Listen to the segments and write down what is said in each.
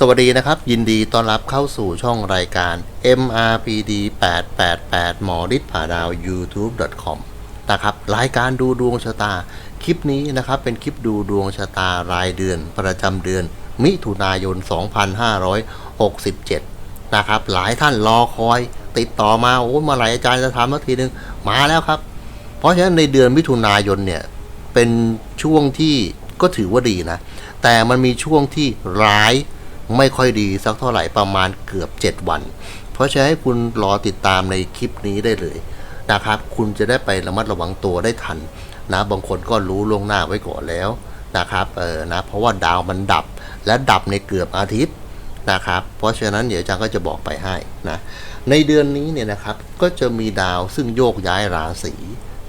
สวัสดีนะครับ ยินดีต้อนรับเข้าสู่ช่องรายการ MRPD 888หมอฤทธิ์ผาดาว youtube.com นะครับรายการดูดวงชะตา คลิปนี้นะครับเป็นคลิปดูดวงชะตารายเดือนประจำเดือน มิถุนายน 2567 นะครับหลายท่านรอคอยติดต่อมาโอ้เมื่อไหร่อาจารย์จะทำสักทีหนึ่งมาแล้วครับ เพราะฉะนั้นในเดือนมิถุนายนเนี่ยเป็นช่วงที่ก็ถือว่าดีนะ แต่มันมีช่วงที่ร้าย ไม่ค่อยดีสักเท่าไหร่ประมาณเกือบ 7 วัน เพราะฉะนั้นให้คุณรอติดตามในคลิปนี้ได้เลยนะครับ คุณจะได้ไประมัดระวังตัวได้ทันนะบางคนก็รู้ล่วงหน้าไว้ก่อนแล้วนะครับเออนะเพราะว่าดาวมันดับและดับในเกือบอาทิตย์นะครับ เพราะฉะนั้นเดี๋ยวอาจารย์ก็จะบอกไปให้นะในเดือนนี้เนี่ยนะครับก็จะมีดาวซึ่งโยกย้ายราศี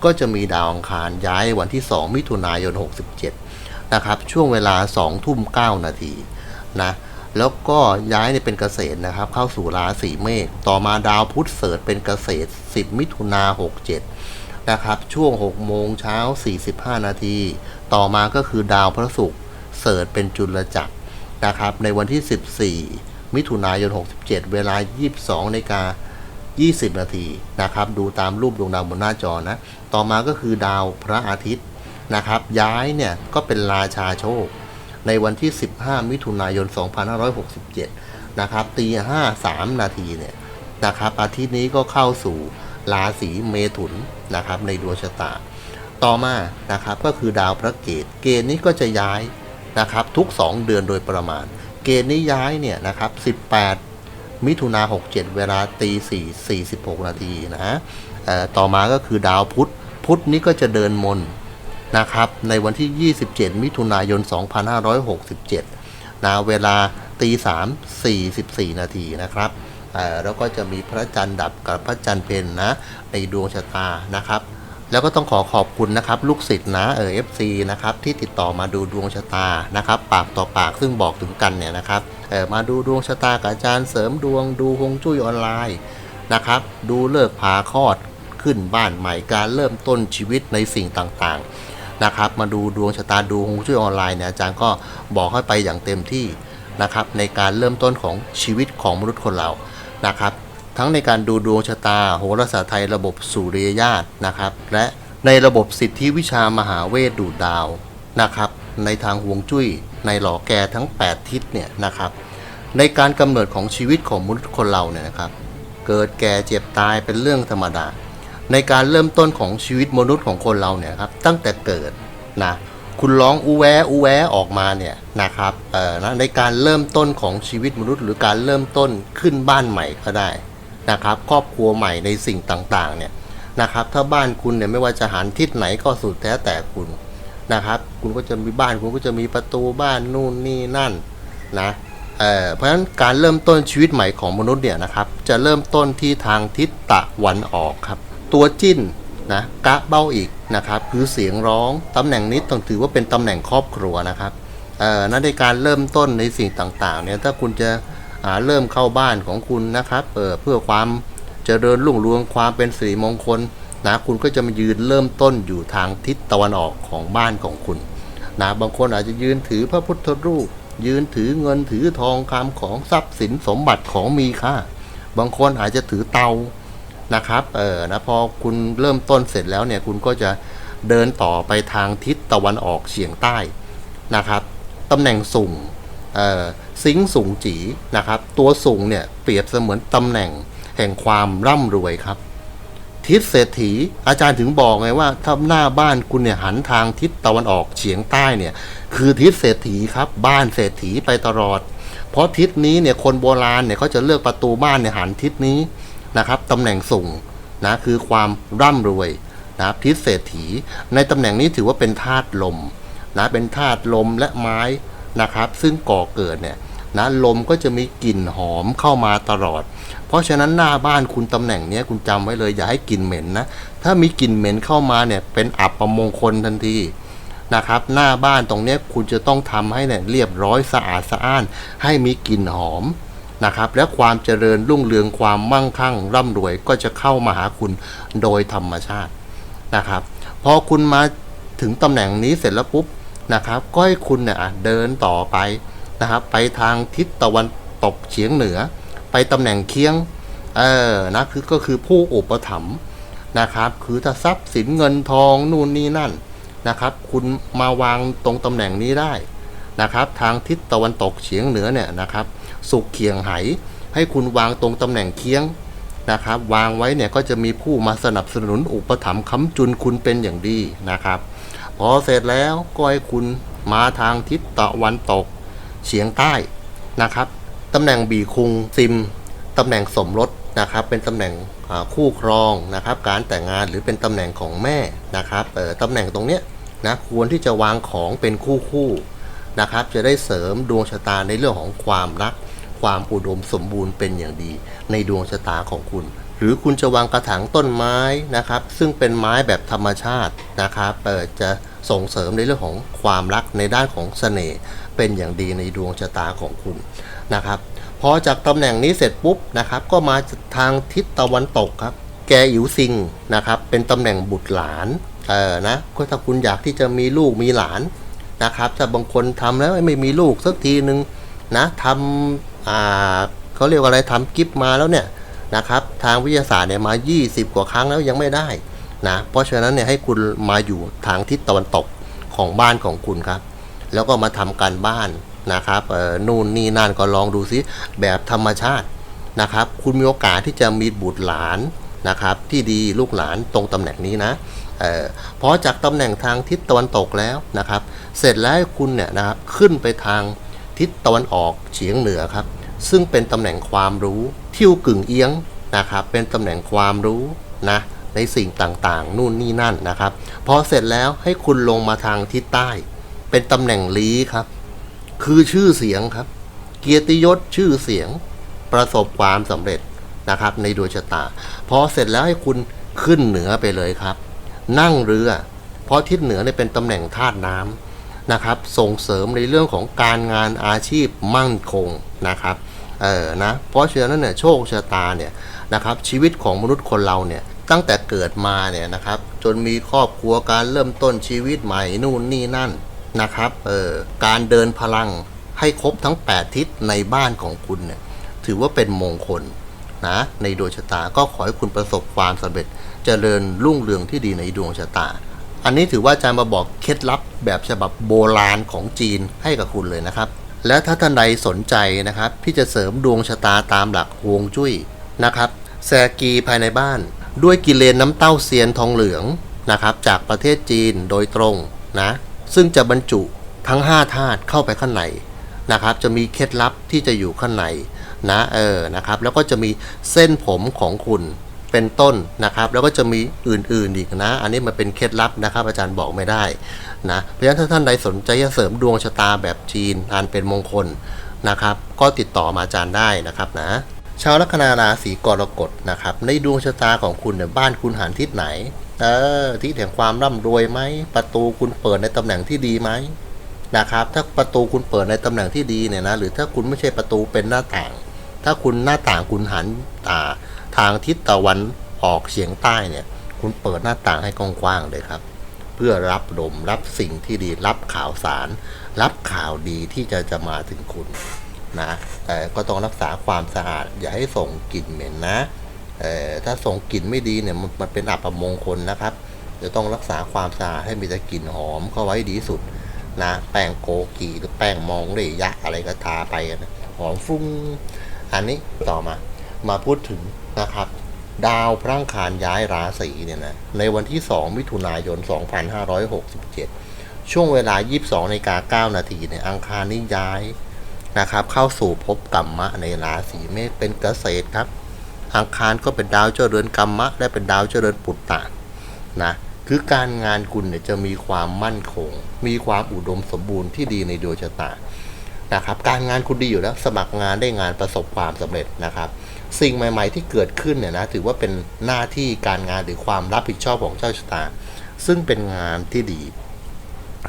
ก็จะมีดาวอังคารย้ายวันที่ 2 มิถุนายน 67 นะครับ ช่วงเวลา 2 ทุ่ม 9 นาทีนะ แล้วก็ย้ายเนี่ยเป็นเกษตรนะครับ เข้าสู่ราศีเมษต่อมาดาวพุธเสริฐเป็นเกษตร 10 มิถุนา67 นะครับ ช่วง 6 โมงเช้า 45 นาที ต่อมาก็คือดาวพระศุกร์เสริฐเป็นจุลจักรนะครับ ในวันที่ 14 มิถุนายน 67 เวลา 22นาฬิกา20 นาทีนะครับ ดูตามรูปดวงดาวบนหน้าจอนะ ต่อมาก็คือดาวพระอาทิตย์นะครับ ย้ายเนี่ยก็เป็นราชาโชค ในวันที่ 15 มิถุนายน 2567 นะครับตี5 3 นาทีเนี่ยนะครับอาทิตย์นี้ก็เข้าสู่ราศีเมถุนนะครับในดวงชะตา ต่อมานะครับก็คือดาวพระเกตเกณฑ์นี้ก็จะย้ายนะครับทุก 2 เดือนโดยประมาณ เกณฑ์นี้ย้ายเนี่ยนะครับ18 มิถุนา67 เวลาตี4 46 นาทีนะต่อมาก็คือดาวพุธพุธนี้ก็จะเดินมน นะครับ ในวันที่ 27 มิถุนายน 2567 นะเวลาตี3 44 นาทีนะครับแล้วก็จะมีพระจันทร์ดับกับพระจันทร์เพนนะ ในดวงชะตานะครับแล้วก็ต้องขอขอบคุณนะครับลูกศิษย์นะเออฟซีนะครับที่ติดต่อมาดูดวงชะตานะครับ ปากต่อปากซึ่งบอกถึงกันเนี่ยนะครับเออมาดูดวงชะตากับอาจารย์เสริมดวงดูฮวงจุ้ยออนไลน์นะครับ ดูเลิกพาคลอดขึ้นบ้านใหม่การเริ่มต้นชีวิตในสิ่งต่างๆ นะครับ มาดูดวงชะตาดูฮวงจุ้ยออนไลน์เนี่ยอาจารย์ก็บอกให้ไปอย่างเต็มที่นะครับ ในการเริ่มต้นของชีวิตของมนุษย์คนเรานะครับ ทั้งในการดูดวงชะตาโหราศาสตร์ไทยระบบสุริยญาตนะครับ และในระบบสิทธิวิชามหาเวทดูดาวนะครับ ในทางฮวงจุ้ย ในหล่อแกทั้ง 8 ทิศเนี่ยนะครับ ในการกำเนิดของชีวิตของมนุษย์คนเราเนี่ยนะครับ เกิดแก่เจ็บตายเป็นเรื่องธรรมดา ในการเริ่มต้นของชีวิตมนุษย์ของคนเราเนี่ยครับตั้งแต่เกิดนะคุณร้องอูแวอูแวออกมาเนี่ยนะครับเอ่อนะในการเริ่มต้นของชีวิตมนุษย์ หรือการเริ่มต้นขึ้นบ้านใหม่ก็ได้นะครับครอบครัวใหม่ในสิ่งต่างๆเนี่ยนะครับถ้าบ้านคุณเนี่ยไม่ว่าจะหันทิศไหนก็สุดแท้แต่คุณนะครับคุณก็จะมีบ้านคุณก็จะมีประตูบ้านนู่นนี่นั่นนะเอ่อเพราะฉะนั้นการเริ่มต้นชีวิตใหม่ของมนุษย์เนี่ยนะครับจะเริ่มต้นที่ทางทิศตะวันออกครับ ตัวจิ้นนะกะเบ้าอีกนะครับคือเสียงร้องตำแหน่งนี้ต้องถือว่าเป็นตำแหน่งครอบครัวนะครับเอ่อนั่นในการเริ่มต้นในสิ่งต่างๆเนี่ยถ้าคุณจะเริ่มเข้าบ้านของคุณนะครับเเพื่อความเจริญรุ่งเรืองความเป็นสิริมงคลนะคุณก็จะมายืนเริ่มต้นอยู่ทางทิศตะวันออกของบ้านของคุณนะบางคนอาจจะยืนถือพระพุทธรูป ยืนถือเงินถือทองคำของทรัพย์สินสมบัติของมีค่า บางคนอาจจะถือเตา นะครับเออนะพอคุณเริ่มต้นเสร็จแล้วเนี่ยคุณก็จะเดินต่อไปทางทิศตะวันออกเฉียงใต้นะครับตำแหน่งสูงเอ่อซิงสูงจีนะครับ ตัวสูงเนี่ยเปรียบเสมือนตำแหน่งแห่งความร่ำรวยครับ ทิศเศรษฐีอาจารย์ถึงบอกไงว่าถ้าหน้าบ้านคุณเนี่ยหันทางทิศตะวันออกเฉียงใต้เนี่ย คือทิศเศรษฐีครับ บ้านเศรษฐีไปตลอด เพราะทิศนี้เนี่ยคนโบราณเนี่ยเขาจะเลือกประตูบ้านเนี่ยหันทิศนี้ นะครับตำแหน่งสูงนะคือความร่ำรวยนะทิศเศรษฐี ในตำแหน่งนี้ถือว่าเป็นธาตุลมนะเป็นธาตุลมและไม้นะครับ ซึ่งก่อเกิดเนี่ยนะลมก็จะมีกลิ่นหอมเข้ามาตลอด เพราะฉะนั้นหน้าบ้านคุณตำแหน่งนี้คุณจำไว้เลยอย่าให้กลิ่นเหม็นนะถ้ามีกลิ่นเหม็นเข้ามาเนี่ยเป็นอับประมงคลทันทีนะครับหน้าบ้านตรงนี้คุณจะต้องทำให้เนี่ยเรียบร้อยสะอาดสะอ้าน ให้มีกลิ่นหอม นะครับ และความเจริญรุ่งเรืองความมั่งคั่ง ร่ำรวยก็จะเข้ามาหาคุณโดยธรรมชาตินะครับพอคุณมาถึงตำแหน่งนี้เสร็จแล้วปุ๊บนะครับก็ให้คุณเนี่ยเดินต่อไปนะครับ ไปทางทิศตะวันตกเฉียงเหนือ ไปตำแหน่งเคียงเออนะคือก็คือผู้อุปถัมภ์นะครับ คือถ้าทรัพย์สินเงินทองนู่นนี่นั่นนะครับ คุณมาวางตรงตำแหน่งนี้ได้นะครับ ทางทิศตะวันตกเฉียงเหนือเนี่ยนะครับ สุขเคียงไห ให้คุณวางตรงตำแหน่งเคียงนะครับ วางไว้เนี่ยก็จะมีผู้มาสนับสนุนอุปถัมภ์ค้ำจุนคุณเป็นอย่างดีนะครับ พอเสร็จแล้วก็ให้คุณมาทางทิศตะวันตกเฉียงใต้นะครับตำแหน่งบีคุงซิมตำแหน่งสมรสนะครับ เป็นตำแหน่งคู่ครองนะครับ การแต่งงานหรือเป็นตำแหน่งของแม่นะครับตำแหน่งตรงเนี้ยนะควรที่จะวางของเป็นคู่คู่ๆนะครับ จะได้เสริมดวงชะตาในเรื่องของความรัก ความอุดมสมบูรณ์เป็นอย่างดี ในดวงชะตาของคุณ หรือคุณจะวางกระถางต้นไม้นะครับ ซึ่งเป็นไม้แบบธรรมชาตินะครับเปิดจะส่งเสริมในเรื่องของความรักในด้านของเสน่ห์เป็นอย่างดีในดวงชะตาของคุณนะครับพอจากตำแหน่งนี้เสร็จปุ๊บนะครับก็มาทางทิศตะวันตกครับ แกอิ๋วซิงนะครับเป็นตำแหน่งบุตรหลานเออนะก็ถ้าคุณอยากที่จะมีลูกมีหลานนะครับถ้าบางคนทำแล้วไม่มีลูกสักทีหนึ่งนะทำ เขาเรียกว่าอะไรทำกิฟมาแล้วเนี่ยนะครับ ทางวิทยาศาสตร์เนี่ยมา 20 กว่าครั้งแล้วยังไม่ได้นะเพราะฉะนั้นเนี่ยให้คุณมาอยู่ทางทิศตะวันตกของบ้านของคุณครับ แล้วก็มาทำการบ้านนะครับนู่นนี่นั่นก็ลองดูซิแบบธรรมชาตินะครับ คุณมีโอกาสที่จะมีบุตรหลานนะครับ ที่ดีลูกหลานตรงตำแหน่งนี้นะเอ่อพอจากตำแหน่งทางทิศตะวันตกแล้วนะครับ เสร็จแล้วคุณเนี่ยนะครับขึ้นไปทาง ทิศตะวันออกเฉียงเหนือครับ ซึ่งเป็นตำแหน่งความรู้ทิวกึ่งเอียงนะครับ เป็นตำแหน่งความรู้นะในสิ่งต่างๆ นู่นนี่นั่นนะครับ พอเสร็จแล้วให้คุณลงมาทางทิศใต้ เป็นตำแหน่งลีครับ คือชื่อเสียงครับ เกียรติยศชื่อเสียง ประสบความสำเร็จนะครับ ในดวงชะตา พอเสร็จแล้วให้คุณขึ้นเหนือไปเลยครับ นั่งเรือ เพราะทิศเหนือเนี่ยเป็นตำแหน่งธาตุน้ำ นะครับ ส่งเสริมในเรื่องของการงานอาชีพมั่นคงนะครับเออนะเพราะฉะนั้นเนี่ยโชคชะตาเนี่ยนะครับชีวิตของมนุษย์คนเราเนี่ยตั้งแต่เกิดมาเนี่ยนะครับจนมีครอบครัวการเริ่มต้นชีวิตใหม่นู่นนี่นั่นนะครับเออการเดินพลังให้ครบทั้ง 8 ทิศในบ้านของคุณเนี่ยถือว่าเป็นมงคลนะในดวงชะตาก็ขอให้คุณประสบความสำเร็จเจริญรุ่งเรืองที่ดีในดวงชะตา อันนี้ถือว่าอาจารย์มาบอกเคล็ดลับแบบฉบับโบราณของจีนให้กับคุณเลยนะครับ และถ้าท่านใดสนใจนะครับที่จะเสริมดวงชะตาตามหลักฮวงจุ้ยนะครับแซกีภายในบ้าน ด้วยกิเลนน้ำเต้าเซียนทองเหลืองนะครับจากประเทศจีนโดยตรงนะซึ่งจะบรรจุทั้ง5ธาตุเข้าไปข้างในนะครับจะมีเคล็ดลับที่จะอยู่ข้างในนะเออนะครับแล้วก็จะมีเส้นผมของคุณ เป็นต้นนะครับ แล้วก็จะมีอื่นๆอีกนะ อันนี้มันเป็นเคล็ดลับนะครับ อาจารย์บอกไม่ได้นะเพราะฉะนั้นถ้าท่านใดสนใจจะเสริมดวงชะตาแบบจีนอันเป็นมงคลนะครับ ก็ติดต่อมาอาจารย์ได้นะครับนะชาวลัคนาราศีกรกฎนะครับ ในดวงชะตาของคุณเนี่ยบ้านคุณหันทิศไหนเออทิศแห่งความร่ำรวยไหมประตูคุณเปิดในตำแหน่งที่ดีไหมนะครับ ถ้าประตูคุณเปิดในตำแหน่งที่ดีเนี่ยนะ หรือถ้าคุณไม่ใช่ประตูเป็นหน้าต่าง ถ้าคุณหน้าต่างคุณหันอ่า ทางทิศตะวันออกเฉียงใต้เนี่ย คุณเปิดหน้าต่างให้กว้างๆเลยครับ เพื่อรับลมรับสิ่งที่ดีรับข่าวสาร รับข่าวดีที่จะจะมาถึงคุณนะแต่ก็ต้องรักษาความสะอาด อย่าให้ส่งกลิ่นเหม็นนะเอ่อถ้าส่งกลิ่นไม่ดีเนี่ยมันเป็นอับมงคลนะครับจะต้องรักษาความสะอาดให้มีแต่กลิ่นหอมเข้าไว้ดีสุดนะแป้งโกกีหรือแป้งมองเลยยะอะไรก็ทาไปนะหอมฟุ้งอันนี้ต่อมา มาพูดถึง นะครับ ดาวพระอังคารย้ายราศีเนี่ยนะในวันที่ 2 มิถุนายน 2567 ช่วงเวลา 22นาฬิกา9นาทีเนี่ยอังคารนี่ย้ายนะครับ เข้าสู่ภพกรรมะในราศีเมษเป็นเกษตรครับ อังคารก็เป็นดาวเจ้าเรือนกรรมะ และเป็นดาวเจ้าเรือนปุตตะนะคือการงานคุณเนี่ยจะมีความมั่นคง มีความอุดมสมบูรณ์ที่ดีในดวงชะตานะครับ การงานคุณดีอยู่แล้วสมัครงานได้งานประสบความสำเร็จนะครับ สิ่งใหม่ ๆ ที่เกิดขึ้นเนี่ยนะถือว่าเป็นหน้าที่การงานหรือความรับผิดชอบของเจ้าชะตา ซึ่งเป็นงานที่ดี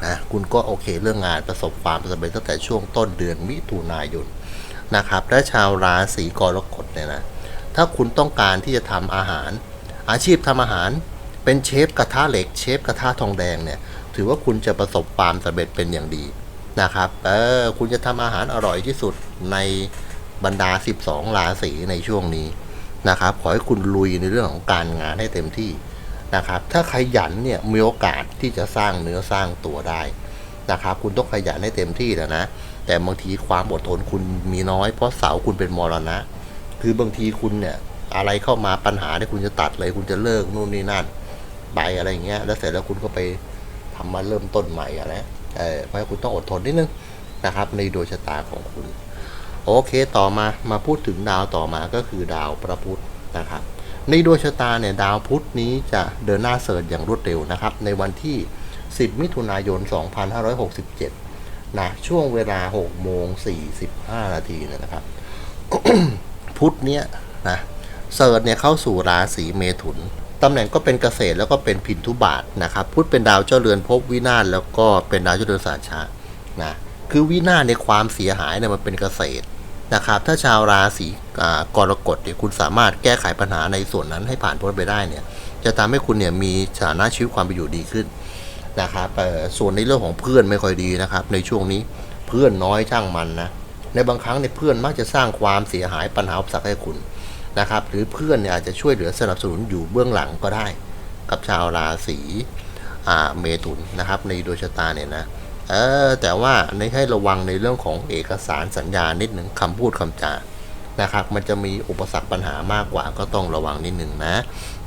นะคุณก็โอเคเรื่องงานประสบความสำเร็จตั้งแต่ช่วงต้นเดือนมิถุนายนนะครับและชาวราศีกรกฎเนี่ยนะถ้าคุณต้องการที่จะทำอาหาร อาชีพทำอาหาร เป็นเชฟกระทะเหล็กเชฟกระทะทองแดงเนี่ยถือว่าคุณจะประสบความสำเร็จเป็นอย่างดีนะครับเออคุณจะทำอาหารอร่อยที่สุดใน บรรดา 12 ราศีในช่วงนี้นะครับ ขอให้คุณลุยในเรื่องของการงานให้เต็มที่นะครับ ถ้าขยันเนี่ยมีโอกาสที่จะสร้างเนื้อสร้างตัวได้นะครับ คุณต้องขยันให้เต็มที่แล้วนะ แต่บางทีความอดทนคุณมีน้อยเพราะเสาคุณเป็นมรณะ คือบางทีคุณเนี่ยอะไรเข้ามาปัญหาที่คุณจะตัดเลย คุณจะเลิกนู่นนี่นั่นไปอะไรเงี้ย แล้วเสร็จแล้วคุณก็ไปทำมาเริ่มต้นใหม่อะไรเออเพราะคุณต้องอดทนนิดนึงนะครับ ในดวงชะตาของคุณ โอเคต่อมามาพูดถึงดาวต่อมาก็คือดาวพระพุธนะครับในดวงชะตาเนี่ยดาวพุธนี้จะเดินหน้าเสริญอย่างรวดเร็วนะครับ ในวันที่ 10 มิถุนายน 2567 นะ ช่วงเวลา 6 โมง 45 นาทีเนยนะครับ พุธเนี้ยนะเสร์ชเนี่ยเข้าสู่ราศีเมถุนตำแหน่งก็เป็นเกษตรแล้วก็เป็นพินทุบาทนะครับ พุธเป็นดาวเจ้าเรือนภพวินาศแล้วก็เป็นดาวเจ้าเรือนสาชานะ คือวินาศในความเสียหายเนี่ยมันเป็นเกษตรนะครับ ถ้าชาวราศีกรกฎเนี่ยคุณสามารถแก้ไขปัญหาในส่วนนั้นให้ผ่านพ้นไปได้เนี่ยจะทำให้คุณเนี่ยมีฐานะชีวิตความเป็นอยู่ดีขึ้นนะครับเอ่ส่วนในเรื่องของเพื่อนไม่ค่อยดีนะครับ ในช่วงนี้เพื่อนน้อยช่างมันนะในบางครั้งในเพื่อนมักจะสร้างความเสียหายปัญหาอุปสรรคให้คุณนะครับ หรือเพื่อนเนี่ยอาจจะช่วยเหลือสนับสนุนอยู่เบื้องหลังก็ได้ กับชาวราศีเมถุนนะครับ ในดวงชะตาเนี่ยนะ เออแต่ว่าในให้ระวังในเรื่องของเอกสารสัญญานิดหนึ่งคำพูดคำจานะครับ มันจะมีอุปสรรคปัญหามากกว่าก็ต้องระวังนิดหนึ่งนะ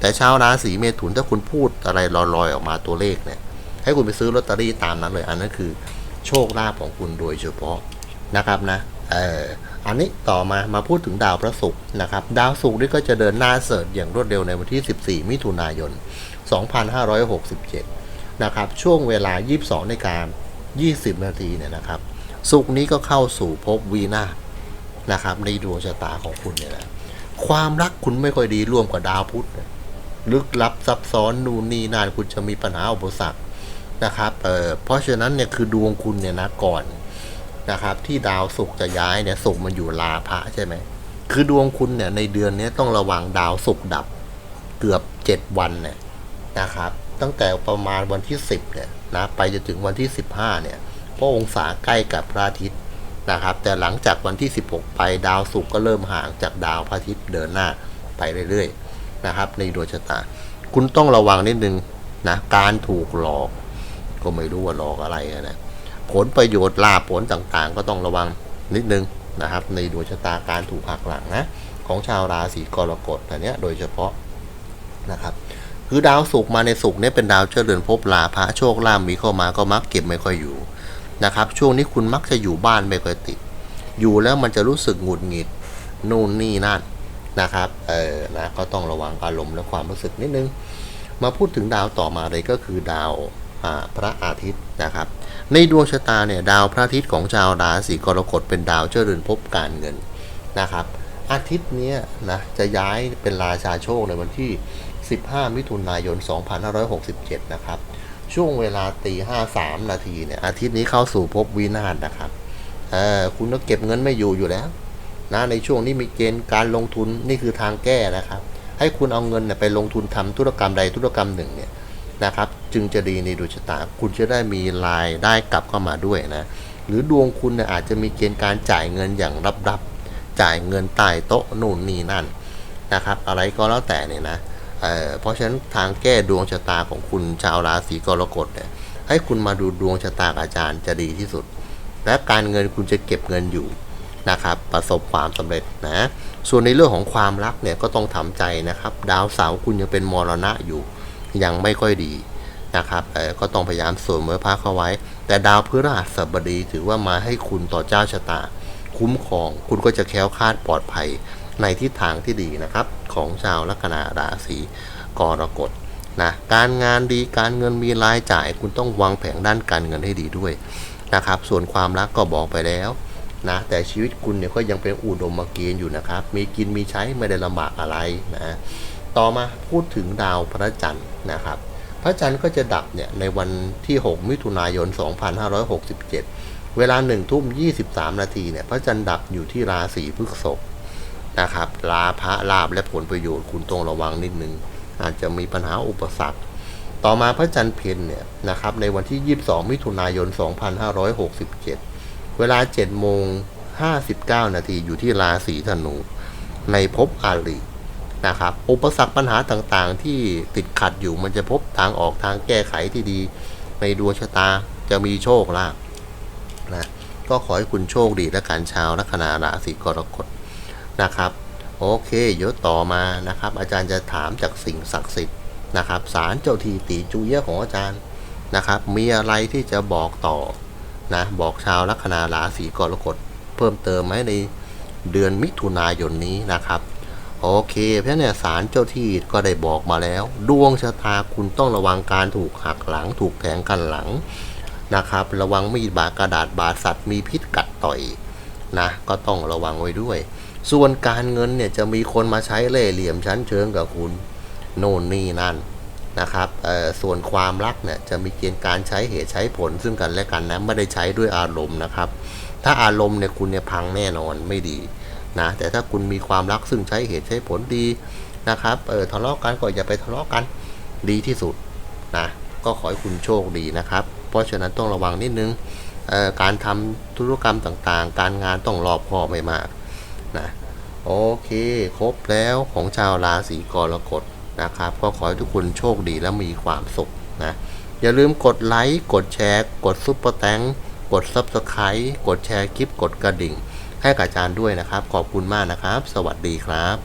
แต่ชาวราศีเมถุนถ้าคุณพูดอะไรลอยๆออกมาตัวเลขเนี่ย ให้คุณไปซื้อลอตเตอรี่ตามนั้นเลย อันนั้นคือโชคลาภของคุณโดยเฉพาะนะครับนะเอออันนี้ต่อมามาพูดถึงดาวพระศุกร์นะครับ ดาวศุกร์นี่ก็จะเดินหน้าเสริร์อย่างรวดเร็วในวันที่ 14 มิถุนายน 2567 นะครับ ช่วงเวลา 22นการ 20 นาทีเนี่ยนะครับศุกนี้ก็เข้าสู่ภพวีนาศนะครับในดวงชะตาของคุณเนี่ยนะความรักคุณไม่ค่อยดีร่วมกับดาวพุธลึกลับซับซ้อนนู่นนี่นั่นคุณจะมีปัญหาอุปสรรคนะครับเเพราะฉะนั้นเนี่ยคือดวงคุณเนี่ยนะก่อนนะครับที่ดาวศุกร์จะย้ายเนี่ยศุกร์มันอยู่ลาภะใช่ไหมคือดวงคุณเนี่ยในเดือนนี้ต้องระวังดาวศุกร์ดับเกือบ 7 วันเนี่ยนะครับ ตั้งแต่ประมาณวันที่ 10เนี่ย นะไปจนถึงวันที่ 15เนี่ยเพราะองศาใกล้กับพระอาทิตย์นะครับ แต่หลังจากวันที่ 16 ไปดาวศุกร์ก็เริ่มห่างจากดาวพระอาทิตย์เดินหน้าไปเรื่อยๆนะครับ ในดวงชะตา คุณต้องระวังนิดนึงนะการถูกหลอก ก็ไม่รู้ว่าหลอกอะไรนะผลประโยชน์ลาผลต่างๆ ก็ต้องระวังนิดนึงนะครับ ในดวงชะตาการถูกหักหลังนะของชาวราศีกรกฎอันเนี้ยโดยเฉพาะนะครับ คือดาวศุกร์มาในศุกร์เนี่ยเป็นดาวเจริญภพลาภะโชคลาภมีเข้ามาก็มักเก็บไม่ค่อยอยู่นะครับ ช่วงนี้คุณมักจะอยู่บ้านไม่ค่อยติด อยู่แล้วมันจะรู้สึกหงุดหงิดนู่นนี่นั่นนะครับเออนะก็ต้องระวังอารมณ์และความรู้สึกนิดนึง มาพูดถึงดาวต่อมาเลยก็คือดาวพระอาทิตย์นะครับ ในดวงชะตาเนี่ยดาวพระอาทิตย์ของชาวราศีกรกฎเป็นดาวเจริญภพการเงินนะครับ อาทิตย์เนี้ยนะจะย้ายเป็นราชาโชคในวันที่ 15 มิถุนายน 2567 นะครับ ช่วงเวลาตี53 นาทีเนี่ยอาทิตย์นี้เข้าสู่ภพวินาศนะครับคุณก็เก็บเงินไม่อยู่อยู่แล้วนะในช่วงนี้มีเกณฑ์การลงทุนนี่คือทางแก้นะครับ ให้คุณเอาเงินเนี่ยไปลงทุนทำธุรกรรมใดธุรกรรมหนึ่งเนี่ยนะครับ จึงจะดีในดวงชะตา คุณจะได้มีรายได้กลับเข้ามาด้วยนะหรือดวงคุณเนี่ยอาจจะมีเกณฑ์การจ่ายเงินอย่างรับๆจ่ายเงินใต้โต๊ะนู่นนี่นั่นนะครับ อะไรก็แล้วแต่เนี่ยนะ เอ่อเพราะฉะนั้นทางแก้ดวงชะตาของคุณชาวราศีกรกฎเนี่ยให้คุณมาดูดวงชะตาอาจารย์จะดีที่สุด และการเงินคุณจะเก็บเงินอยู่นะครับประสบความสำเร็จนะส่วนในเรื่องของความรักเนี่ยก็ต้องทำใจนะครับ ดาวเสาร์คุณยังเป็นมรณะอยู่ ยังไม่ค่อยดีนะครับก็ต้องพยายามสวมเมื่อพักเข้าไว้ แต่ดาวพฤหัสบดีถือว่ามาให้คุณต่อเจ้าชะตา คุ้มครอง คุณก็จะแคล้วคลาดปลอดภัย ในทิศทางที่ดีนะครับของชาวลัคนาราศีกรกฎนะการงานดีการเงินมีรายจ่าย คุณต้องวางแผนด้านการเงินให้ดีด้วยนะครับ ส่วนความรักก็บอกไปแล้วนะแต่ชีวิตคุณเนี่ยก็ยังเป็นอุดมมาเกณฑ์อยู่นะครับ มีกินมีใช้ไม่ได้ลำบากอะไรนะต่อมาพูดถึงดาวพระจันทร์นะครับ พระจันทร์ก็จะดับเนี่ยในวันที่ 6 มิถุนายน 2567 เวลา1ทุ่ม 23 นาทีเนี่ยพระจันทร์ดับอยู่ที่ราศีพฤษภ นะครับลาภะลาบและผลประโยชน์คุณต้องระวังนิดนึง อาจจะมีปัญหาอุปสรรค ต่อมาพระจันทร์เพนเนี่ยนะครับในวันที่ 22 มิถุนายน 2567 เวลา 7 โมง 59 นาทีอยู่ที่ราศีธนู ในภพอาลีนะครับอุปสรรคปัญหาต่างๆ ที่ติดขัดอยู่มันจะพบทางออกทางแก้ไขที่ดี ในดวงชะตาจะมีโชคลาภนะก็ขอให้คุณโชคดีและการชาวลัคนาราศีกรกฎ นะครับ โอเคเดี๋ยวต่อมานะครับ อาจารย์จะถามจากสิ่งศักดิ์สิทธิ์นะครับศาลเจ้าทีตีจูเยะของอาจารย์นะครับ มีอะไรที่จะบอกต่อนะบอกชาวลัคนาราศีกรกฎเพิ่มเติมไหมในเดือนมิถุนายนนี้นะครับ โอเคเพราะฉะนั้นเนี่ยศาลเจ้าที่ก็ได้บอกมาแล้ว ดวงชะตาคุณต้องระวังการถูกหักหลัง ถูกแทงกันหลังนะครับ ระวังมีดบาดกระดาษบาดสัตว์มีพิษกัดต่อยนะก็ต้องระวังไว้ด้วย ส่วนการเงินเนี่ยจะมีคนมาใช้เล่เหลี่ยมชั้นเชิงกับคุณโน่นนี่นั่นนะครับส่วนความรักเนี่ยจะมีเกณฑ์การใช้เหตุใช้ผลซึ่งกันและกันนะไม่ได้ใช้ด้วยอารมณ์นะครับ ถ้าอารมณ์เนี่ยคุณเนี่ยพังแน่นอนไม่ดีนะแต่ถ้าคุณมีความรักซึ่งใช้เหตุใช้ผลดีนะครับเออทะเลาะกันก็อย่าไปทะเลาะกันดีที่สุดนะก็ขอให้คุณโชคดีนะครับ เพราะฉะนั้นต้องระวังนิดนึงการทำธุรกรรมต่างๆ การงานต้องรอบคอบไม่มาก นะโอเค ครบแล้วของชาวราศีกรกฎนะครับ ก็ขอให้ทุกคนโชคดีและมีความสุขนะ อย่าลืมกดไลค์กดแชร์ กดซุปเปอร์แตงกด Subscribe กดแชร์คลิปกดกระดิ่ง ให้กับอาจารย์ด้วยนะครับ ขอบคุณมากนะครับ สวัสดีครับ